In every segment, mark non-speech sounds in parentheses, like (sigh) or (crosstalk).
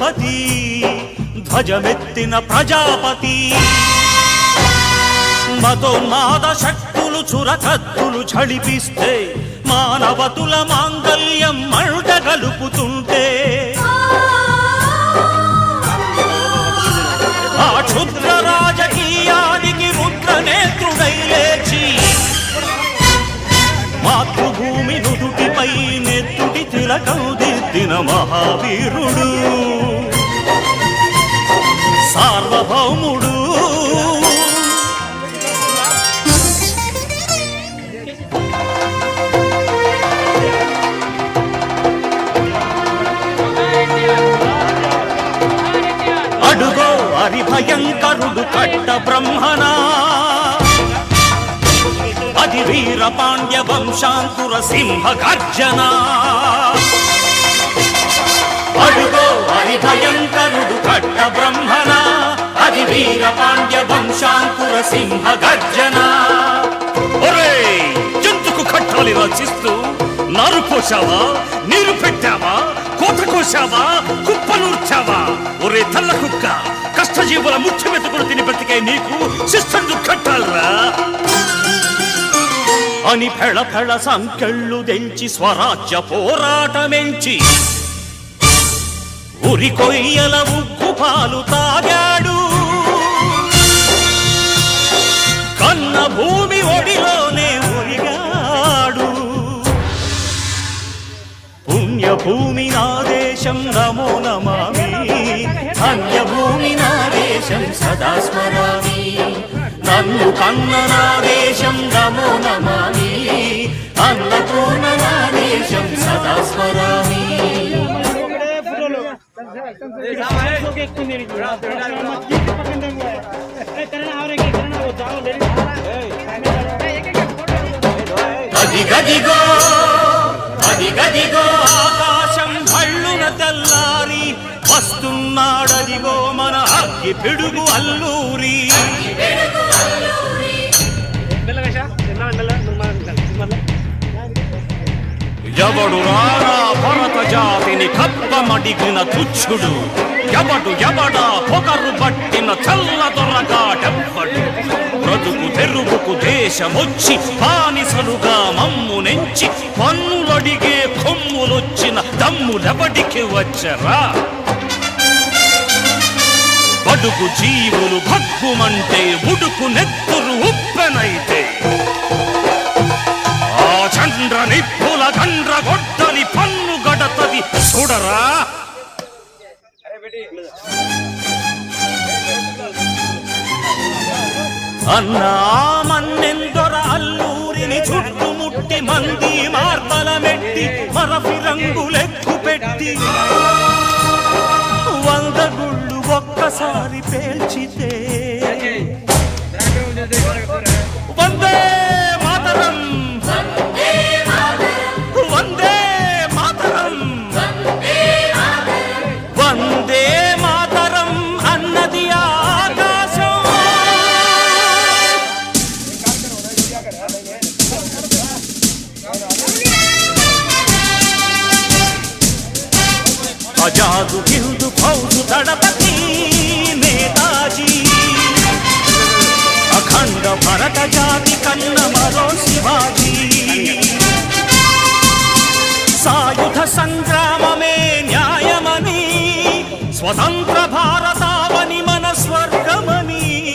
ఛత్రపతి ధ్వజమెత్తిన ప్రజాపతి. మతోన్మాద శక్తులు చురకత్తులు ఝళిపిస్తే మానవతుల మాంగల్యం మంట గలుపుతుంటే ఆ క్షుద్ర రాజకీయానికి రుద్ర నేత్రుడై లేచి మాతృభూమి నుదుటిపై నెత్తుటి తిలకం దిద్దిన మహావీరుడు. సార్వభౌముడు. అడుగో హరి భయంకరుడు కట్ట బ్రహ్మనా. అది వీర పాండ్య వంశాంకుర సింహ గర్జన. అడుగో హరి భయంకరుడు కట్ట బ్రహ్మనా. అది వీర పాండ్య వంశాంకుర సింహ గర్జన. ఒరే జంతుకు కట్టాలి రచిస్తూ నారు పోసావా నీరు పెట్టావా? కోత కోసావా కుప్పనూర్చావా ఒరే తల్ల కుక్క కష్టజీవుల ముఖ్య మెతుకులు తిని బ్రతికే నీకు శిస్తందు కట్టాలరా. అని ఫెళ ఫెళ సంకెళ్ళు తెంచి స్వరాజ్య పోరాటమెంచి. ఉరి కొయ్యల ఉగ్గు పాలు తాగాడు. కన్న భూమి ఒడిలోనే ఒరిగాడు. పుణ్యభూమి నా దేశం నమో నమామి. ధన్యభూమి నా దేశం సదా స్మరామి. నన్ను కన్న నా దేశం నమో నమామి. అన్నపూర్ణ నా దేశం సదా స్మరామి. అది గదిగో అదిగదిగో ఆకాశం భళ్ళున తెల్లారి వస్తున్నాడదిగో మన అగ్గి పిడుగు అల్లూరి. ఎవడు రారా భరత జాతిని కప్పమడిగిన తుచ్చుడు. ఎవడు ఎవడా పొగరు పట్టిన చల్ల దొరగాడెవ్వడు బ్రతుకు తెరుగుకు దేశమొచ్చి బానిసలుగా మమ్ము నెంచి పన్నులడిగే కొమ్ములొచ్చిన దమ్ములెవడికి వచ్చరా? బడుగు జీవులు భగ్గుమంటే ఉడుకు నెత్తురు ఉప్పెనైతే. ఆ చండ్ర నిప్పుల గండ్ర గొడ్డలి పన్ను గడతది చూడరా? అన్నామన్నెందొర అల్లూరిని చుట్టుముట్టి మంది మార్బల మెట్టి మరఫి రంగులెక్కు పెట్టి వంద గుళ్ళు ఒక్కసారి పేల్చితే వందే స్వతంత్ర భారతావని మన స్వర్గమని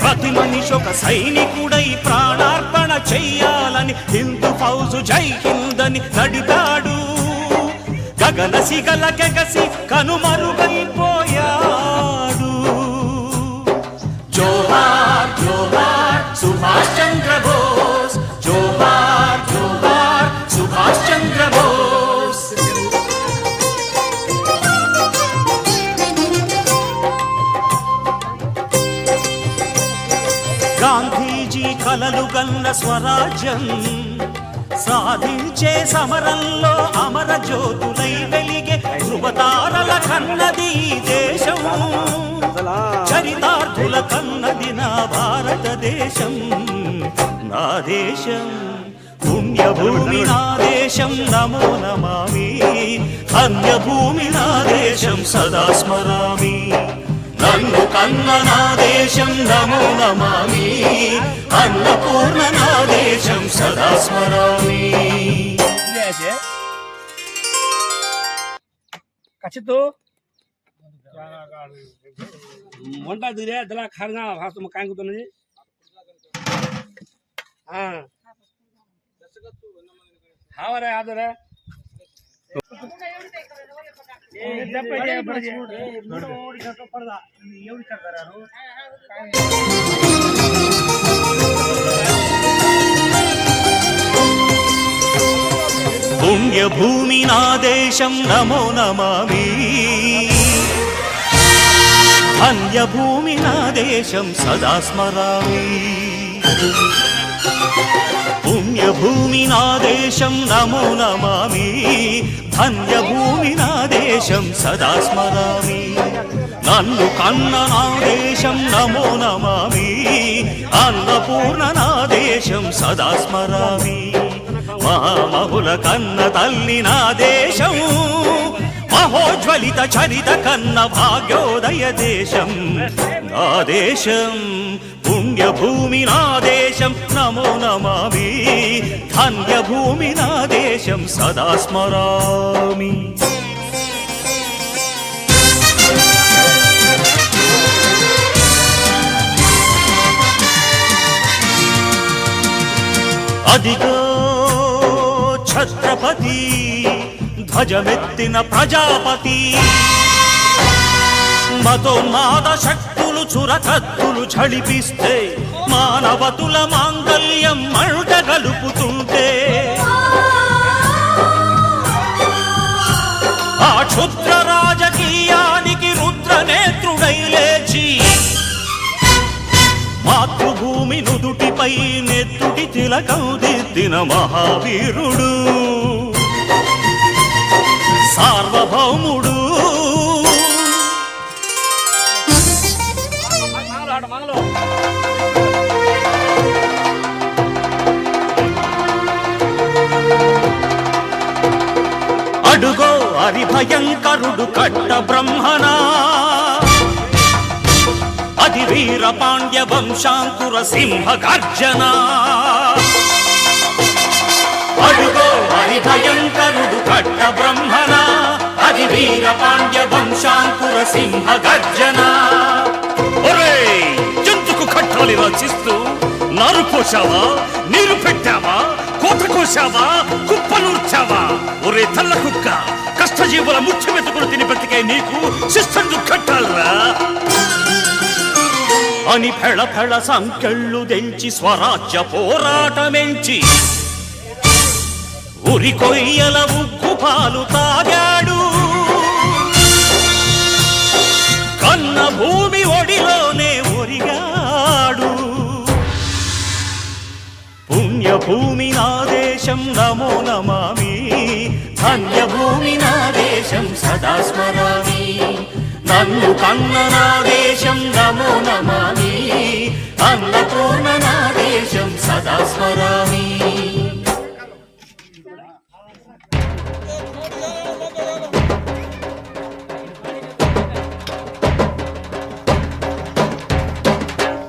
ప్రతి మనిషి ఒక సైనికుడై ప్రాణార్పణ చెయ్యాలని హిందూ ఫౌజు జై హిందని నడిపాడు. గగన సిగల కనుమరుగైపో కలలు స్వరాజ్యం సాధించే సమరంలో అమర జ్యోతులై వెలిగే ధృవతారల కన్నది దేశం. చరితార్థుల కన్నది నా భారతదేశం. నా దేశం పుణ్యభూమి నా దేశం. నమో నమామి అన్యభూమి నా దేశం. సదా స్మరామి. నన్ను కన్న నా దేశం నమో నమామి అన్నపూర్ణ నా దేశం సదా స్మరామి ఖచ్చితం మొంటా దిరే దలా ఖారగా భాష కాంగ్ తోనే ఆ ಹಾವರೆ ಆದರೆ పుణ్యభూమి నా దేశం నమో నమామి. అన్యభూమి నా దేశం సదా స్మరామి. పుణ్యభూమి నా దేశం నమో నమామి. ధన్యభూమి నా దేశం సదా స్మరామి. నన్ను కన్న నా దేశం నమో నమామి. అన్నపూర్ణ నా దేశం సదా స్మరామి. మహామహుల కన్న తల్లి నా దేశం మహోజ్వలిత చరిత కన్న భాగ్యోదయ దేశం. నా దేశం పుణ్యభూమి నా దేశం నమో నమామి. ధన్యభూమి నా దేశం సదా స్మరామి. అదిగో ఛత్రపతి ధ్వజమెత్తిన ప్రజాపతి. మతోన్మాద శక్తి శక్తులు చురకత్తులు ఝళిపిస్తే మానవతుల మాంగల్యం మంట గలుపుతుంటే. ఆ క్షుద్ర రాజకీయానికి రుద్రనేత్రుడై లేచి మాతృభూమి నుదుటిపై నెత్తుటి తిలకం దిద్దిన మహావీరుడు. సార్వభౌముడు భయంకరుడు కట్ట బ్రహ్మనా? అది వీర పాండ్య వంశాంకుర సింహ గర్జన? అడుగో హరి భయంకరుడు కట్ట బ్రహ్మణ అది వీర పాండ్య వంశాంకుర సింహ గర్జన? ఒరేయ్ జంతుకు కట్టాలి రచిస్తూ నారు పోసావా నీరు పెట్టావా? చూశావా కోసావా కుప్పనూర్చావా ఒరే తల్ల కుక్క కష్టజీవుల ముఖ్య వెతుకులు తిని బ్రతికే నీకు శిస్తందు కట్టాలరా అని ఫెళ ఫెళ సంకెళ్ళు దెంచి స్వరాజ్య పోరాటమెంచి ఉరి కొయ్యల ఉగ్గు పాలు తాగాడు. కన్న భూమి పుణ్యభూమి నా దేశం నమో నమామి. ధన్యభూమి నా దేశం సదా స్మరామి. నన్ను కన్న నా దేశం నమో నమామి. అన్నపూర్ణ నా దేశం సదా స్మరామి.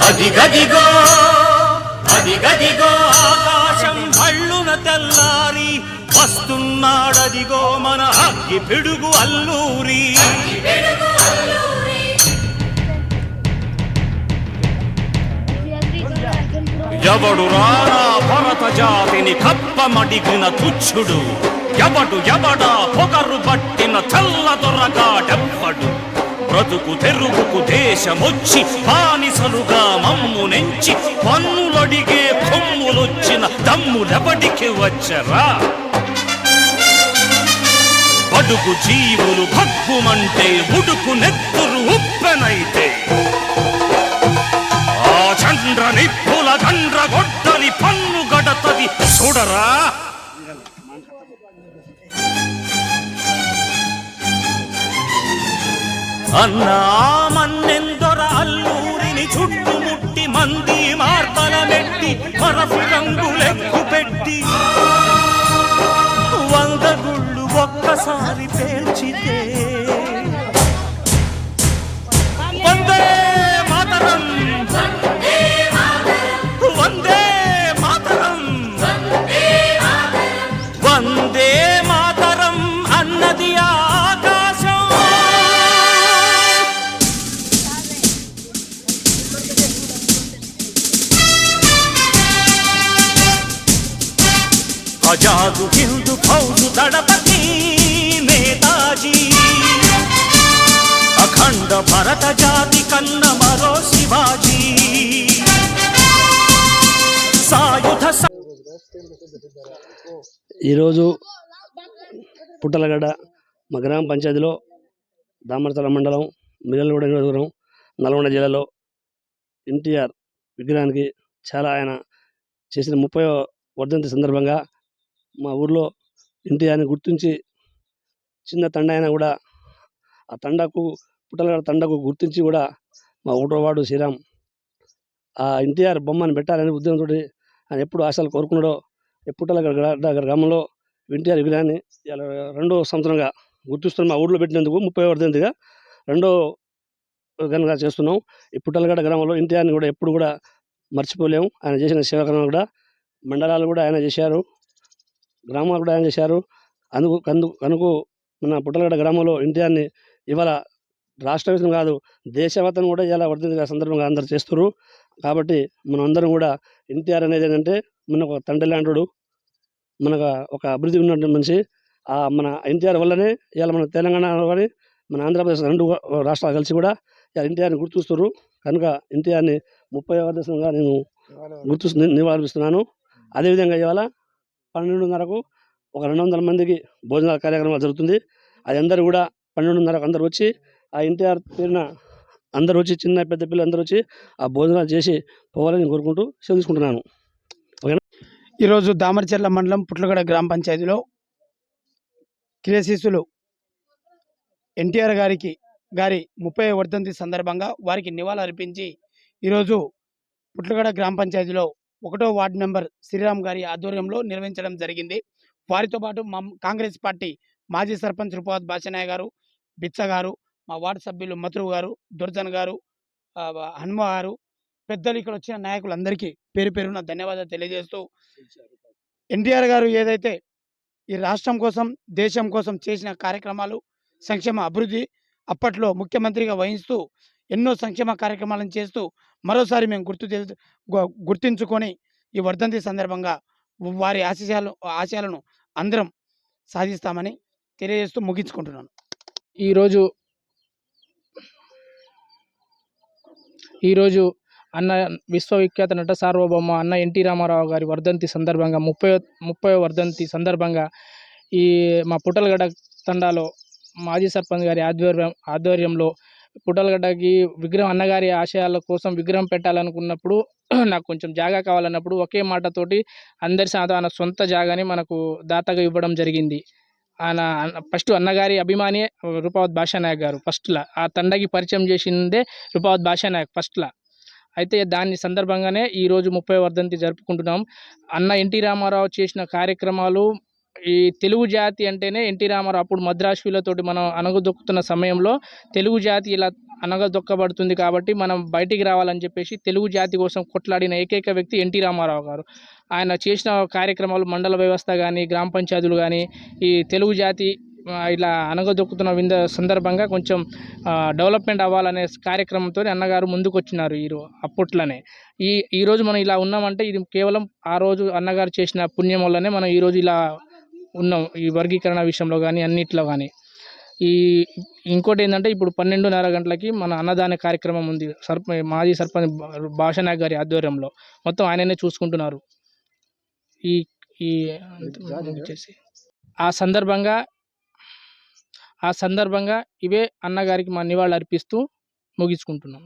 అది గదిగో తెల్లారి వస్తున్నాడదిగో మన అగ్గి పిడుగు అల్లూరి. ఎవడు రారా భరత జాతిని కప్పమడిగిన తుచ్చుడు ఎవడు ఎవడా పొగరు పట్టిన చల్ల దొరగాడెవ్వడు బ్రతుకు తెరుగుకు దేశమొచ్చి బానిసలుగా మమ్ము నెంచి పన్నులడిగే కొమ్ములొచ్చిన దమ్ములెవడికి వచ్చరా? బడుగు జీవులు భగ్గుమంటే ఉడుకు నెత్తురు ఉప్పెనైతే. ఆ చంద్ర నిప్పుల చంద్ర గొడ్డలి పన్ను గడతది. చూడరా? అన్నా మన్నెందొర అల్లూరిని చుట్టుముట్టి మంది మెట్టి రంగులెక్కు పెట్టి వంద గుళ్ళు ఒక్కసారి పేల్చితే ఈరోజు పుట్టలగడ్డ మా గ్రామ పంచాయతీలో దామరతల మండలం మిగలగూడ నియోజకవర్గం నల్గొండ జిల్లాలో ఎన్టీఆర్ విగ్రహానికి చాలా ఆయన చేసిన ముప్పై వర్ధంతి సందర్భంగా మా ఊర్లో ఎన్టీఆర్ని గుర్తించి చిన్న తండ అయినా కూడా ఆ తండకు పుట్టలగడ తండకు గుర్తించి కూడా మా ఊటో వాడు శ్రీరామ్ ఆ ఎన్టీఆర్ బొమ్మను పెట్టాలనే ఉద్యమంతో ఆయన ఎప్పుడు ఆశలు కోరుకున్నాడో ఈ దగ్గర గ్రామంలో ఎన్టీఆర్ విగ్రహాన్ని రెండో సంవత్సరంగా గుర్తిస్తున్నాం. మా ఊళ్ళో పెట్టినందుకు ముప్పై వర్ధంతిగా రెండో ఘనంగా చేస్తున్నాం. ఈ పుట్టలగడ్డ గ్రామంలో ఎన్టీఆర్ని కూడా ఎప్పుడు కూడా మర్చిపోలేము ఆయన చేసిన సేవకరణ కూడా మండలాలు కూడా ఆయన చేశారు. గ్రామాలు కూడా ఆయన చేశారు. అందుకు కందు కనుక మన పుట్టలగడ్డ గ్రామంలో ఎన్టీఆర్ని ఇవాళ రాష్ట్ర వ్యాప్తం కాదు దేశవ్యాప్తంగా కూడా ఇలా వర్ధంతిగా సందర్భంగా అందరు చేస్తారు కాబట్టి మనందరం కూడా ఎన్టీఆర్ అనేది ఏంటంటే మన ఒక తండ్రి లాంటి మనకు ఒక అభివృద్ధి ఉన్నటువంటి మనిషి. ఆ మన ఎన్టీఆర్ వల్లనే ఇవాళ మన తెలంగాణలో కానీ మన ఆంధ్రప్రదేశ్ రెండు రాష్ట్రాలు కలిసి కూడా ఇలా ఎన్టీఆర్ని గుర్తిస్తారు కనుక ఎన్టీఆర్ని ముప్పై దశంగా నేను గుర్తు నివారిస్తున్నాను అదేవిధంగా ఇవాళ పన్నెండున్నరకు ఒక రెండు వందల మందికి భోజనాల కార్యక్రమం జరుగుతుంది. అది అందరూ కూడా పన్నెండున్నరకు అందరూ వచ్చి ఆ ఎన్టీఆర్ పేరున అందరూ వచ్చి చిన్న పెద్ద పిల్లలు అందరూ వచ్చి ఆ భోజనాలు చేసి పోవాలని కోరుకుంటూ సెలవు తీసుకుంటున్నాను ఈరోజు దామరచెర్ల మండలం పుట్లగడ గ్రామ పంచాయతీలో క్రియశిశులు ఎన్టీఆర్ గారికి గారి ముప్పై వర్ధంతి సందర్భంగా వారికి నివాళులర్పించి ఈరోజు పుట్లగడ గ్రామ పంచాయతీలో ఒకటో వార్డు నెంబర్ శ్రీరామ్ గారి ఆధ్వర్యంలో నిర్వహించడం జరిగింది. వారితో పాటు కాంగ్రెస్ పార్టీ మాజీ సర్పంచ్ రూపవత్ భాషనాయ్ గారు బిచ్చ గారు మా వార్డు సభ్యులు మధురు గారు దుర్జన్ గారు హన్మ హనుమ గారు పెద్దలు ఇక్కడ వచ్చిన నాయకులందరికీ పేరు పేరున ధన్యవాదాలు తెలియజేస్తూ ఎన్టీఆర్ గారు ఏదైతే ఈ రాష్ట్రం కోసం దేశం కోసం చేసిన కార్యక్రమాలు సంక్షేమ అభివృద్ధి అప్పట్లో ముఖ్యమంత్రిగా వహిస్తూ ఎన్నో సంక్షేమ కార్యక్రమాలను చేస్తూ మరోసారి మేము గుర్తు గుర్తించుకొని ఈ వర్ధంతి సందర్భంగా వారి ఆశయాలు ఆశయాలను అందరం సాధిస్తామని తెలియజేస్తూ ముగించుకుంటున్నాను. ఈరోజు ఈరోజు అన్న విశ్వవిఖ్యాత నట సార్వభౌమ అన్న ఎన్టీ రామారావు గారి వర్ధంతి సందర్భంగా ముప్పై ముప్పై వర్ధంతి సందర్భంగా ఈ మా పుట్టలగడ్డ తండాలో మాజీ సర్పంచ్ గారి ఆధ్వర్యం ఆధ్వర్యంలో పుట్టలగడ్డకి విగ్రహం అన్నగారి ఆశయాల కోసం విగ్రహం పెట్టాలనుకున్నప్పుడు (clears throat) నాకు కొంచెం జాగా కావాలన్నప్పుడు ఒకే మాటతోటి అందరి సాధారణ సొంత జాగాని మనకు దాతగా ఇవ్వడం జరిగింది. ఆయన ఫస్ట్ అన్నగారి అభిమాని రూపావత్ భాషానాయక్ గారు ఫస్ట్లా. ఆ తండకి పరిచయం చేసిందే రూపావత్ భాషానాయక్ ఫస్ట్లా. అయితే దాని సందర్భంగానే ఈరోజు ముప్పై వర్ధంతి జరుపుకుంటున్నాం. అన్న ఎన్టీ రామారావు చేసిన కార్యక్రమాలు ఈ తెలుగు జాతి అంటేనే ఎన్టీ రామారావు అప్పుడు మద్రాసులతోటి మనం అనగదొక్కుతున్న సమయంలో తెలుగు జాతి ఇలా అనగదొక్కబడుతుంది కాబట్టి మనం బయటికి రావాలని చెప్పేసి తెలుగు జాతి కోసం కొట్లాడిన ఏకైక వ్యక్తి ఎన్టీ రామారావు గారు. ఆయన చేసిన కార్యక్రమాలు మండల వ్యవస్థ కానీ గ్రామ పంచాయతీలు కానీ ఈ తెలుగు జాతి ఇలా అనగదొక్కుతున్న వింద సందర్భంగా కొంచెం డెవలప్మెంట్ అవ్వాలనే కార్యక్రమంతో అన్నగారు ముందుకు వచ్చినారు ఈ అప్పట్లోనే. ఈ ఈరోజు మనం ఇలా ఉన్నామంటే ఇది కేవలం ఆ రోజు అన్నగారు చేసిన పుణ్యం వల్లనే మనం ఈ రోజు ఇలా ఉన్నాం ఈ వర్గీకరణ విషయంలో కానీ అన్నిట్లో కానీ ఈ ఇంకోటి ఏంటంటే ఇప్పుడు పన్నెండున్నర గంటలకి మన అన్నదాన కార్యక్రమం ఉంది సర్ప మాజీ సర్పంచ్ భాషనాయక్ గారి ఆధ్వర్యంలో. మొత్తం ఆయననే చూసుకుంటున్నారు. ఈ ఈ వచ్చేసి ఆ సందర్భంగా ఆ సందర్భంగా ఇవే అన్నగారికి మా నివాళులు అర్పిస్తూ ముగించుకుంటున్నాం.